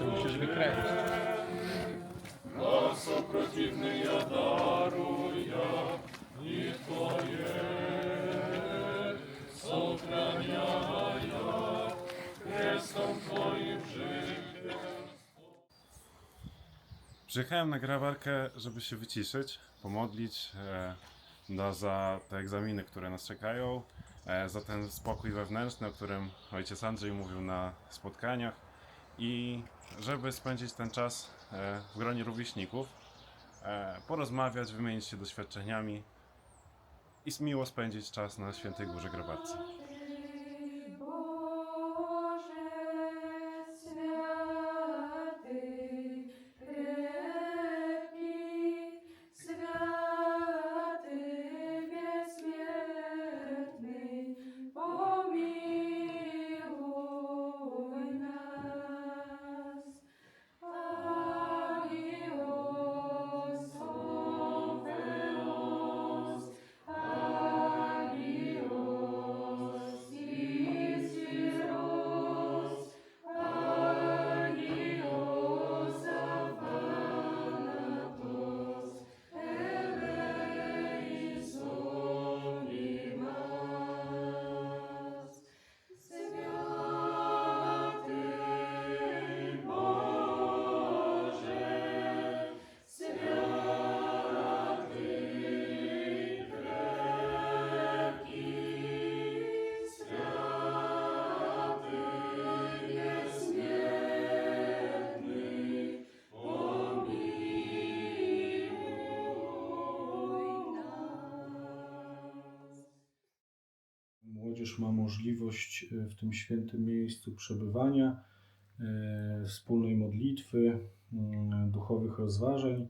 który musisz wykręcić. Przyjechałem na grabarkę, żeby się wyciszyć, pomodlić e, no, za te egzaminy, które nas czekają, e, za ten spokój wewnętrzny, o którym ojciec Andrzej mówił na spotkaniach i żeby spędzić ten czas e, w gronie rówieśników, e, porozmawiać, wymienić się doświadczeniami i miło spędzić czas na Świętej Górze Grabarce. Młodzież ma możliwość e, w tym świętym miejscu przebywania, e, wspólnej modlitwy, mm, duchowych rozważań,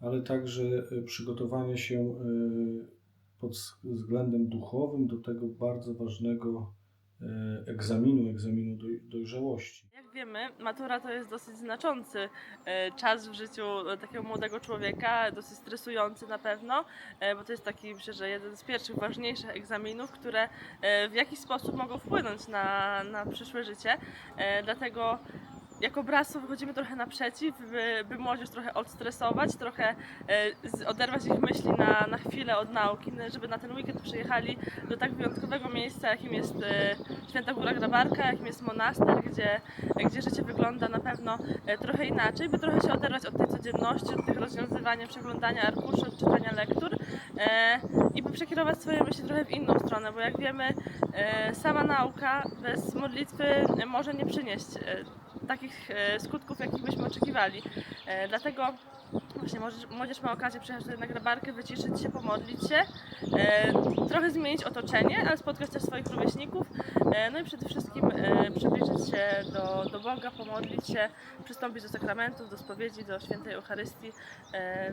ale także e, przygotowania się pod względem duchowym do tego bardzo ważnego egzaminu, egzaminu doj- dojrzałości. Jak wiemy, matura to jest dosyć znaczący e, czas w życiu e, takiego młodego człowieka, dosyć stresujący na pewno, e, bo to jest taki, myślę, że jeden z pierwszych ważniejszych egzaminów, które e, w jakiś sposób mogą wpłynąć na, na przyszłe życie. E, Dlatego jako bractwo wychodzimy trochę naprzeciw, by, by młodzież trochę odstresować, trochę e, oderwać ich myśli na, na chwilę od nauki, żeby na ten weekend przyjechali do tak wyjątkowego miejsca, jakim jest e, Święta Góra Grabarka, jakim jest monaster, gdzie, gdzie życie wygląda na pewno e, trochę inaczej, by trochę się oderwać od tej codzienności, od tych rozwiązywania, przeglądania arkuszy, od czytania lektur e, i by przekierować swoje myśli trochę w inną stronę, bo jak wiemy, e, sama nauka bez modlitwy może nie przynieść e, takich e, skutków, jakich byśmy oczekiwali. E, dlatego właśnie młodzież, ma okazję przyjechać na grabarkę, wyciszyć się, pomodlić się, e, trochę zmienić otoczenie, ale spotkać też swoich rówieśników, no i przede wszystkim przybliżyć się do, do Boga, pomodlić się, przystąpić do sakramentów, do spowiedzi, do świętej Eucharystii,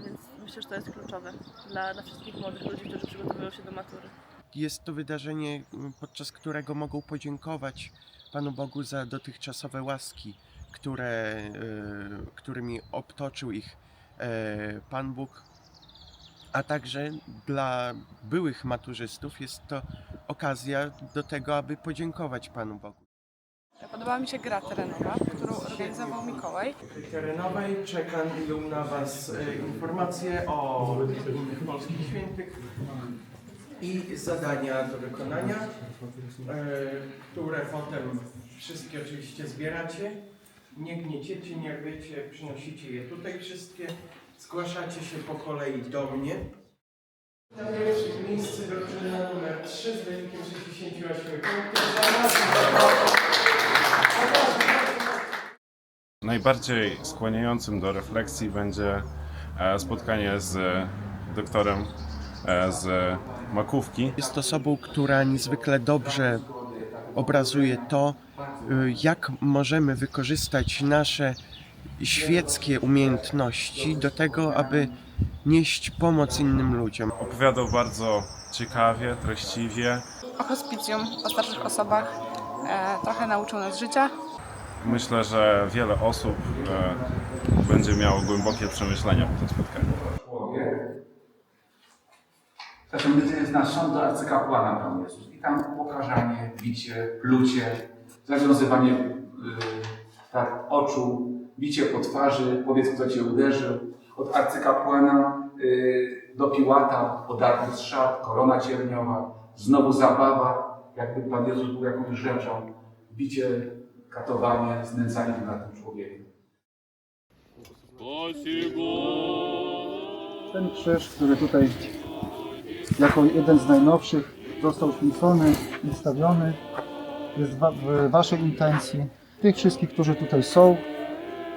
więc myślę, że to jest kluczowe dla, dla wszystkich młodych ludzi, którzy przygotowują się do matury. Jest to wydarzenie, podczas którego mogą podziękować Panu Bogu za dotychczasowe łaski, które, e, którymi obtoczył ich e, Pan Bóg, a także dla byłych maturzystów jest to okazja do tego, aby podziękować Panu Bogu. Podobała mi się gra terenowa, którą organizował Mikołaj. terenowej czekam na Was e, informacje o innych polskich świętych i zadania do wykonania, które potem wszystkie oczywiście zbieracie. Nie gnieciecie, nie wiecie, przynosicie je tutaj wszystkie, zgłaszacie się po kolei do mnie. Na pierwszym miejscu drużyna numer 3 z wynikiem 68 punktów. Najbardziej skłaniającym do refleksji będzie e, spotkanie z doktorem e, z Makówki. Jest osobą, która niezwykle dobrze obrazuje to, y, jak możemy wykorzystać nasze świeckie umiejętności do tego, aby nieść pomoc innym ludziom. Opowiadał bardzo ciekawie, treściwie. O hospicjum, o starszych osobach. E, trochę nauczył nas życia. Myślę, że wiele osób e, będzie miało głębokie przemyślenia po tym spotkaniu. Zatem gdy jest nasz sąd do arcykapłana Pan Jezus i tam upokarzanie, bicie, plucie, zawiązywanie y, tak oczu, bicie po twarzy, powiedz kto cię uderzył, od arcykapłana y, do Piłata, podarty z szat, korona cierniowa, znowu zabawa, jakby Pan Jezus był jakąś rzeczą, bicie, katowanie, znęcanie się nad tym człowiekiem. Ten krzyż, który tutaj jako jeden z najnowszych został święcony, instawiony, jest w Waszej intencji, tych wszystkich, którzy tutaj są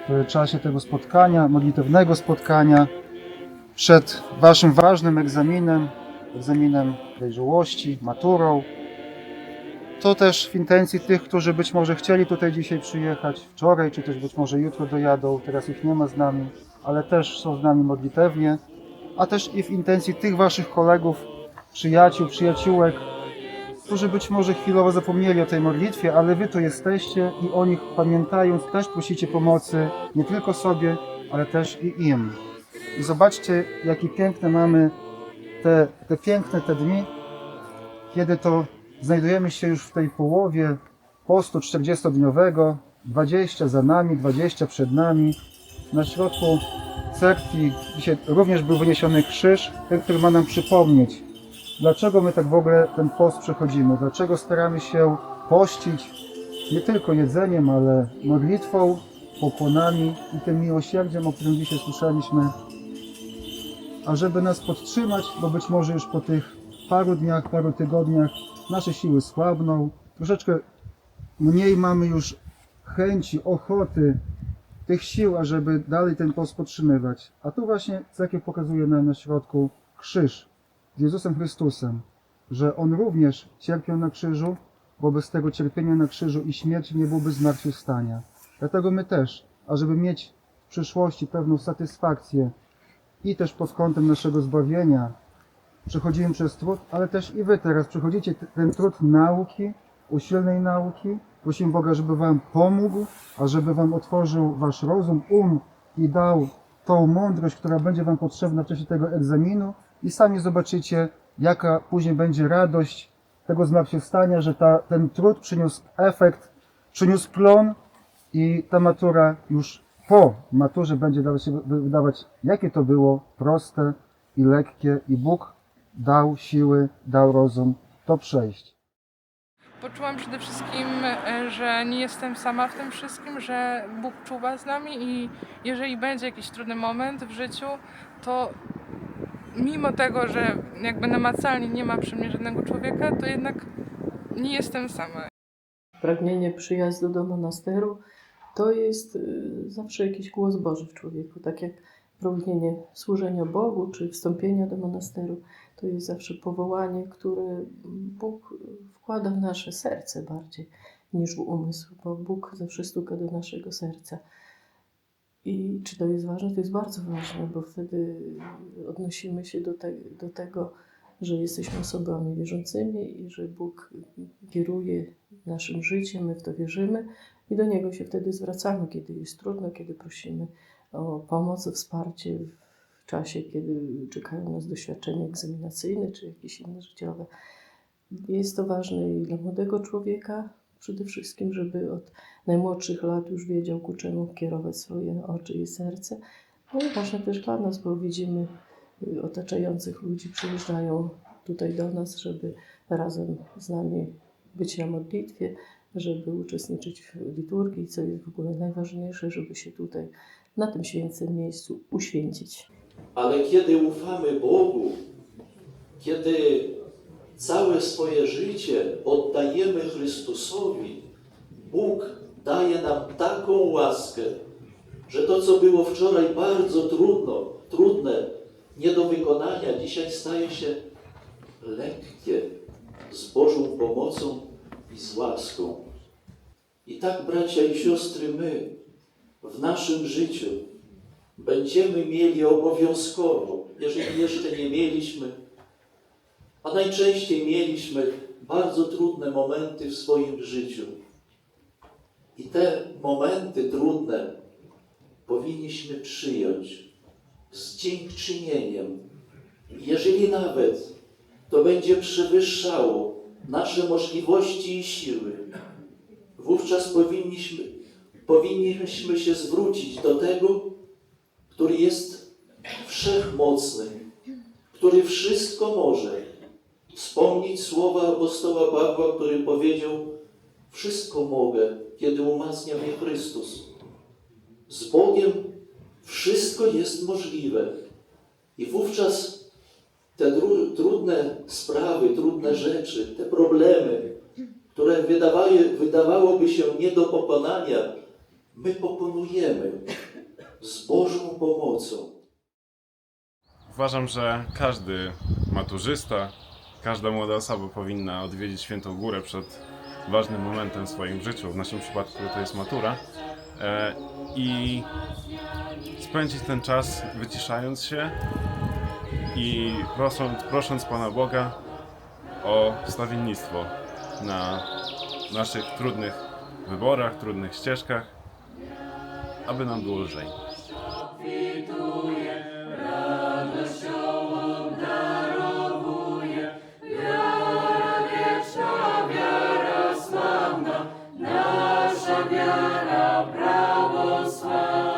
w czasie tego spotkania, modlitewnego spotkania, przed Waszym ważnym egzaminem, egzaminem dojrzałości, maturą. To też w intencji tych, którzy być może chcieli tutaj dzisiaj przyjechać wczoraj, czy też być może jutro dojadą, teraz ich nie ma z nami, ale też są z nami modlitewnie, a też i w intencji tych Waszych kolegów, przyjaciół, przyjaciółek, którzy być może chwilowo zapomnieli o tej modlitwie, ale Wy tu jesteście i o nich pamiętając też prosicie pomocy nie tylko sobie, ale też i im. I zobaczcie, jakie piękne mamy te, te piękne te dni, kiedy to znajdujemy się już w tej połowie postu 40-dniowego, 20 za nami, 20 przed nami. Na środku cerkwi dzisiaj również był wyniesiony krzyż, ten, który ma nam przypomnieć, dlaczego my tak w ogóle ten post przechodzimy, dlaczego staramy się pościć nie tylko jedzeniem, ale modlitwą, pokłonami i tym miłosierdziem, o którym dzisiaj słyszeliśmy, ażeby nas podtrzymać, bo być może już po tych paru dniach, paru tygodniach nasze siły słabną, troszeczkę mniej mamy już chęci, ochoty, tych sił, ażeby dalej ten post podtrzymywać. A tu właśnie Cerkiew pokazuje nam na środku krzyż z Jezusem Chrystusem, że On również cierpiał na krzyżu, bo bez tego cierpienia na krzyżu i śmierci nie byłoby zmartwychwstania. Dlatego my też, ażeby mieć w przyszłości pewną satysfakcję i też pod kątem naszego zbawienia, przechodzimy przez trud, ale też i Wy teraz przechodzicie ten trud nauki, usilnej nauki. Prosimy Boga, żeby Wam pomógł, a żeby Wam otworzył Wasz rozum, um i dał tą mądrość, która będzie Wam potrzebna w czasie tego egzaminu i sami zobaczycie, jaka później będzie radość tego zmartwychwstania, że ta, ten trud przyniósł efekt, przyniósł plon i ta matura już po maturze będzie dawać się wy- wydawać, jakie to było proste i lekkie i Bóg dał siły, dał rozum to przejść. Poczułam przede wszystkim, e, że nie jestem sama w tym wszystkim, że Bóg czuwa z nami i jeżeli będzie jakiś trudny moment w życiu, to mimo tego, że jakby namacalnie nie ma przy mnie żadnego człowieka, to jednak nie jestem sama. pragnienie przyjazdu do monasteru, to jest y, zawsze jakiś głos Boży w człowieku. Tak jak pragnienie służenia Bogu czy wstąpienia do monasteru, to jest zawsze powołanie, które Bóg wkłada w nasze serce bardziej niż w umysł, bo Bóg zawsze stuka do naszego serca. I czy to jest ważne? To jest bardzo ważne, bo wtedy odnosimy się do, te, do tego, że jesteśmy osobami wierzącymi i że Bóg kieruje naszym życiem, my w to wierzymy i do Niego się wtedy zwracamy, kiedy jest trudno, kiedy prosimy o pomoc, o wsparcie w czasie, kiedy czekają nas doświadczenia egzaminacyjne czy jakieś inne życiowe. Jest to ważne i dla młodego człowieka przede wszystkim, żeby od najmłodszych lat już wiedział, ku czemu kierować swoje oczy i serce. No i ważne też dla nas, bo widzimy y, otaczających ludzi, przyjeżdżają tutaj do nas, żeby razem z nami być na modlitwie, żeby uczestniczyć w liturgii, co jest w ogóle najważniejsze, żeby się tutaj na tym świętym miejscu uświęcić. Ale kiedy ufamy Bogu, kiedy całe swoje życie oddajemy Chrystusowi, Bóg daje nam taką łaskę, że to, co było wczoraj bardzo trudno, trudne, nie do wykonania, dzisiaj staje się lekkie z Bożą pomocą i z łaską. I tak, bracia i siostry, my w naszym życiu będziemy mieli obowiązkowo, jeżeli jeszcze nie mieliśmy, a najczęściej mieliśmy bardzo trudne momenty w swoim życiu. I te momenty trudne powinniśmy przyjąć z dziękczynieniem. Jeżeli nawet to będzie przewyższało nasze możliwości i siły, wówczas powinniśmy powinniśmy się zwrócić do tego, który jest wszechmocny, który wszystko może. Wspomnieć słowa apostoła Pawła, który powiedział: Wszystko mogę, kiedy umacnia mnie Chrystus. Z Bogiem wszystko jest możliwe. I wówczas te tru- trudne sprawy, trudne rzeczy, te problemy, które wydawałoby się nie do pokonania, my pokonujemy z Bożą pomocą. Uważam, że każdy maturzysta, każda młoda osoba powinna odwiedzić Świętą Górę przed ważnym momentem w swoim życiu. W naszym przypadku to jest matura. E, I spędzić ten czas wyciszając się i prosząc, prosząc Pana Boga o wstawiennictwo na naszych trudnych wyborach, trudnych ścieżkach, aby nam było lżej. Mañana, bravos, suave.